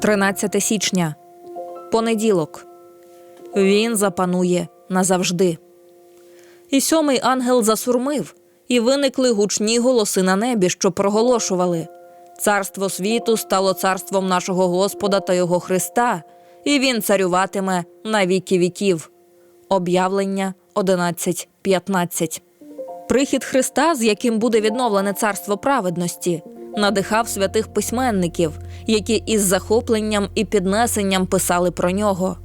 13 січня. Понеділок. Він запанує назавжди. І сьомий ангел засурмив, і виникли гучні голоси на небі, що проголошували: Царство світу стало царством нашого Господа та Його Христа, і він царюватиме на віки віків. Об'явлення 11.15 Прихід Христа, з яким буде відновлене царство праведності, надихав святих письменників, які із захопленням і піднесенням писали про нього.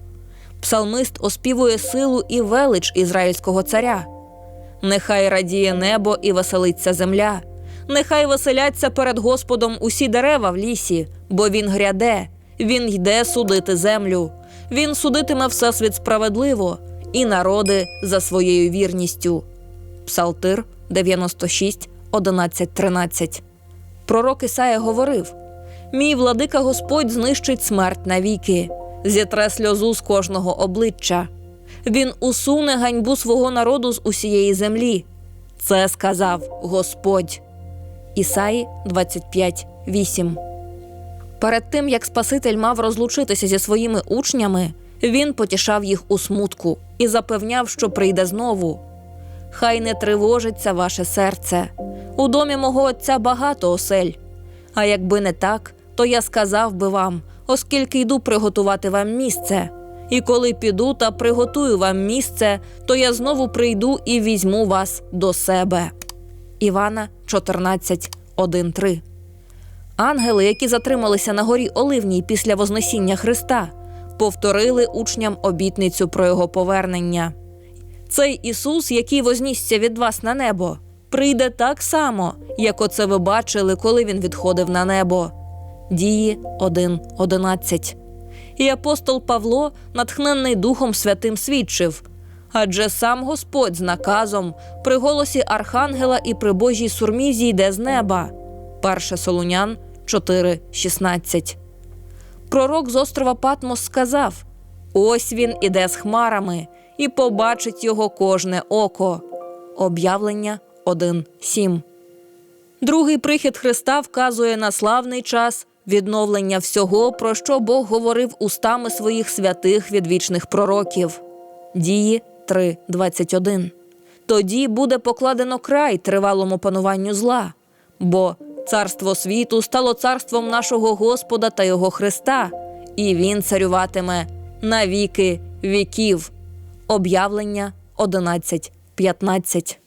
Псалмист оспівує силу і велич ізраїльського царя. Нехай радіє небо і веселиться земля. Нехай веселяться перед Господом усі дерева в лісі, бо він гряде, він йде судити землю. Він судитиме всесвіт справедливо і народи за своєю вірністю. Псалтир 96, 11, 13. Пророк Ісая говорив: Мій владика Господь знищить смерть навіки, зітре сльозу з кожного обличчя. Він усуне ганьбу свого народу з усієї землі. Це сказав Господь. Ісаї 25, 8. Перед тим як Спаситель мав розлучитися зі своїми учнями, він потішав їх у смутку і запевняв, що прийде знову. Хай не тривожиться ваше серце. У домі мого отця багато осель. А якби не так, то я сказав би вам, оскільки йду приготувати вам місце. І коли піду та приготую вам місце, то я знову прийду і візьму вас до себе. Івана 14, 1, 3 Ангели, які затрималися на горі Оливній після Вознесіння Христа, повторили учням обітницю про його повернення. Цей Ісус, який вознісся від вас на небо, прийде так само, як оце ви бачили, коли він відходив на небо. Дії 1.11 І апостол Павло, натхнений Духом Святим, свідчив. Адже сам Господь з наказом при голосі Архангела і при Божій сурмі зійде з неба. 1 Солунян 4.16 Пророк з острова Патмос сказав: Ось він іде з хмарами, і побачить його кожне око. Об'явлення 1.7 Другий прихід Христа вказує на славний час відновлення всього, про що Бог говорив устами своїх святих відвічних пророків. Дії 3.21 Тоді буде покладено край тривалому пануванню зла, бо царство світу стало царством нашого Господа та Його Христа, і Він царюватиме на віки віків. Об'явлення 11.15